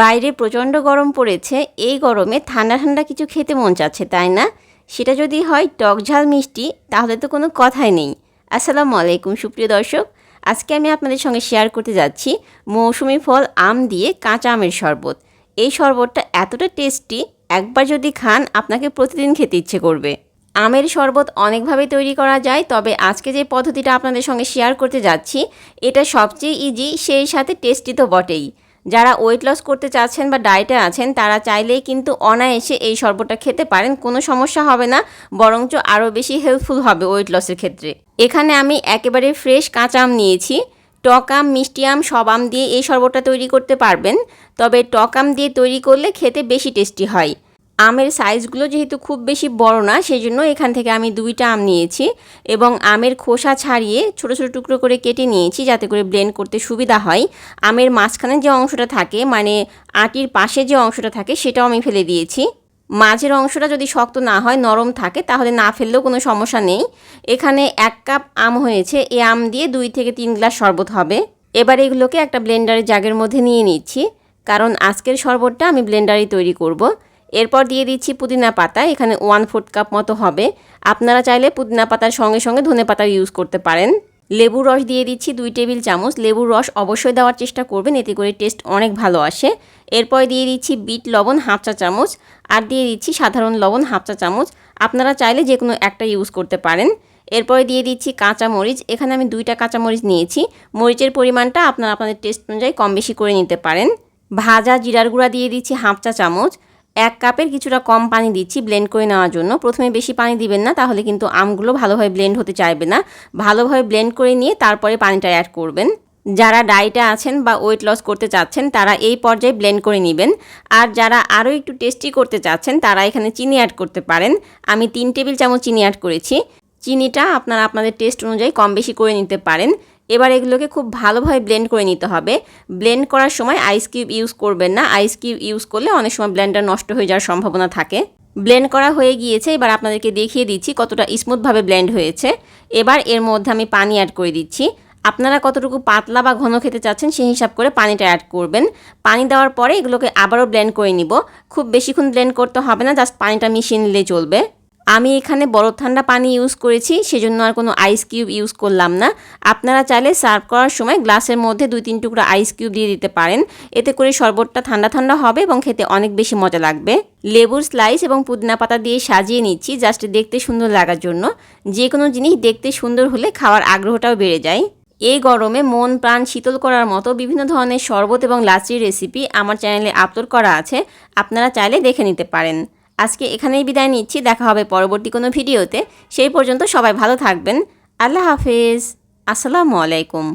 বাইরে প্রচণ্ড গরম পড়েছে, এই গরমে ঠান্ডা ঠান্ডা কিছু খেতে মন চাচ্ছে, তাই না? সেটা যদি হয় টক ঝাল মিষ্টি, তাহলে তো কোনো কথাই নেই। আসসালামু আলাইকুম, সুপ্রিয় দর্শক। আজকে আমি আপনাদের সঙ্গে শেয়ার করতে যাচ্ছি মৌসুমি ফল, আম দিয়ে কাঁচা আমের শরবত। এই শরবতটা এতটা টেস্টি, একবার যদি খান আপনাকে প্রতিদিন খেতে ইচ্ছে করবে। আমের শরবত অনেকভাবে তৈরি করা যায়, তবে আজকে যে পদ্ধতিটা আপনাদের সঙ্গে শেয়ার করতে যাচ্ছি, এটা সবচেয়ে ইজি সেই সাথে টেস্টি তো বটেই। যারা ওয়েট লস করতে চাচ্ছেন বা ডায়েটে আছেন, তারা চাইলেই কিন্তু অনায়াসে এই শরবতটা খেতে পারেন। কোনো সমস্যা হবে না, বরঞ্চ আরও বেশি হেল্পফুল হবে ওয়েট লসের ক্ষেত্রে। এখানে আমি একেবারে ফ্রেশ কাঁচা আম নিয়েছি। টক আম, মিষ্টি আম সব আম দিয়ে এই শরবতটা তৈরি করতে পারবেন। তবে টক আম দিয়ে তৈরি করলে খেতে বেশি টেস্টি হয়। আমের সাইজগুলো যেহেতু খুব বেশি বড় না সেই জন্য এখান থেকে আমি দুইটা আম নিয়েছি এবং আমের খোসা ছাড়িয়ে ছোট ছোট টুকরো করে কেটে নিয়েছি যাতে করে ব্লেন্ড করতে সুবিধা হয়। আমের মাঝখানে যে অংশটা থাকে মানে আটির পাশে যে অংশটা থাকে, সেটাও আমি ফেলে দিয়েছি। মাঝের অংশটা যদি শক্ত না হয়, নরম থাকে, তাহলে না ফেললেও কোনো সমস্যা নেই। এখানে এক কাপ আম হয়েছে, এ আম দিয়ে দুই থেকে তিন গ্লাস শরবত হবে। এবার এগুলোকে একটা ব্লেন্ডারের জাগের মধ্যে নিয়ে নিচ্ছি, কারণ আজকের শরবতটা আমি ব্লেন্ডারেই তৈরি করব। এরপর দিয়ে দিচ্ছি পুদিনা পাতা, এখানে ওয়ান ফোর্থ কাপ মতো হবে। আপনারা চাইলে পুদিনা পাতার সঙ্গে সঙ্গে ধনে পাতা ইউজ করতে পারেন। লেবুর রস দিয়ে দিচ্ছি দুই টেবিল চামচ। লেবুর রস অবশ্যই দেওয়ার চেষ্টা করবেন, এতে করে টেস্ট অনেক ভালো আসে। এরপর দিয়ে দিচ্ছি বিট লবণ হাফ চা চামচ আর দিয়ে দিচ্ছি সাধারণ লবণ হাফ চা চামচ। আপনারা চাইলে যে কোনো একটা ইউজ করতে পারেন। এরপরে দিয়ে দিচ্ছি কাঁচা মরিচ এখানে আমি দুইটা কাঁচা মরিচ নিয়েছি। মরিচের পরিমাণটা আপনারা আপনাদের টেস্ট অনুযায়ী কম বেশি করে নিতে পারেন। ভাজা জিরার গুঁড়া দিয়ে দিচ্ছি হাফ চা চামচ। এক কাপের কিছুটা কম পানি দিচ্ছি ব্লেন্ড করে নেওয়ার জন্য। প্রথমে বেশি পানি দিবেন না, তাহলে কিন্তু আমগুলো ভালোভাবে ব্লেন্ড হতে চাইবে না। ভালোভাবে ব্লেন্ড করে নিয়ে তারপরে পানিটা অ্যাড করবেন। যারা ডায়েটে আছেন বা ওয়েট লস করতে চাচ্ছেন, তারা এই পর্যায়ে ব্লেন্ড করে নেবেন। আর যারা আরও একটু টেস্টি করতে চাচ্ছেন, তারা এখানে চিনি অ্যাড করতে পারেন। আমি তিন টেবিল চামচ চিনি অ্যাড করেছি। চিনিটা আপনারা আপনাদের টেস্ট অনুযায়ী কম বেশি করে নিতে পারেন। এবার এগুলোকে খুব ভালোভাবে ব্লেন্ড করে নিতে হবে। ব্লেন্ড করার সময় আইস কিউব ইউজ করবেন না। আইস কিউব ইউজ করলে অনেক সময় ব্লেন্ডার নষ্ট হয়ে যাওয়ার সম্ভাবনা থাকে। ব্লেন্ড করা হয়ে গিয়েছে। এবার আপনাদেরকে দেখিয়ে দিচ্ছি কতটা স্মুথভাবে ব্লেন্ড হয়েছে। এবার এর মধ্যে আমি পানি অ্যাড করে দিচ্ছি। আপনারা কতটুকু পাতলা বা ঘন খেতে চাচ্ছেন সেই হিসাব করে পানিটা অ্যাড করবেন। পানি দেওয়ার পরে এগুলোকে আবারও ব্লেন্ড করে নিব। খুব বেশিক্ষণ ব্লেন্ড করতে হবে না জাস্ট পানিটা মিশিয়ে নিলেই চলবে। আমি এখানে বরফ ঠান্ডা পানি ইউজ করেছি, সেজন্য আর কোনো আইস কিউব ইউজ করলাম না। আপনারা চাইলে সার্ভ করার সময় গ্লাসের মধ্যে দুই তিন টুকরা আইস কিউব দিয়ে দিতে পারেন। এতে করে শরবতটা ঠান্ডা ঠান্ডা হবে এবং খেতে অনেক বেশি মজা লাগবে। লেবুর স্লাইস এবং পুদিনা পাতা দিয়ে সাজিয়ে নিচ্ছি জাস্ট দেখতে সুন্দর লাগার জন্য। যে কোনো জিনিস দেখতে সুন্দর হলে খাওয়ার আগ্রহটাও বেড়ে যায়। এই গরমে মন প্রাণ শীতল করার মতো বিভিন্ন ধরনের শরবত এবং লাচির রেসিপি আমার চ্যানেলে আপলোড করা আছে। আপনারা চাইলে দেখে নিতে পারেন। আজকে এখানেই বিদায় নিচ্ছি, দেখা হবে পরবর্তী কোনো ভিডিওতে। সেই পর্যন্ত সবাই ভালো থাকবেন। আল্লাহ হাফেজ। আসসালামু আলাইকুম।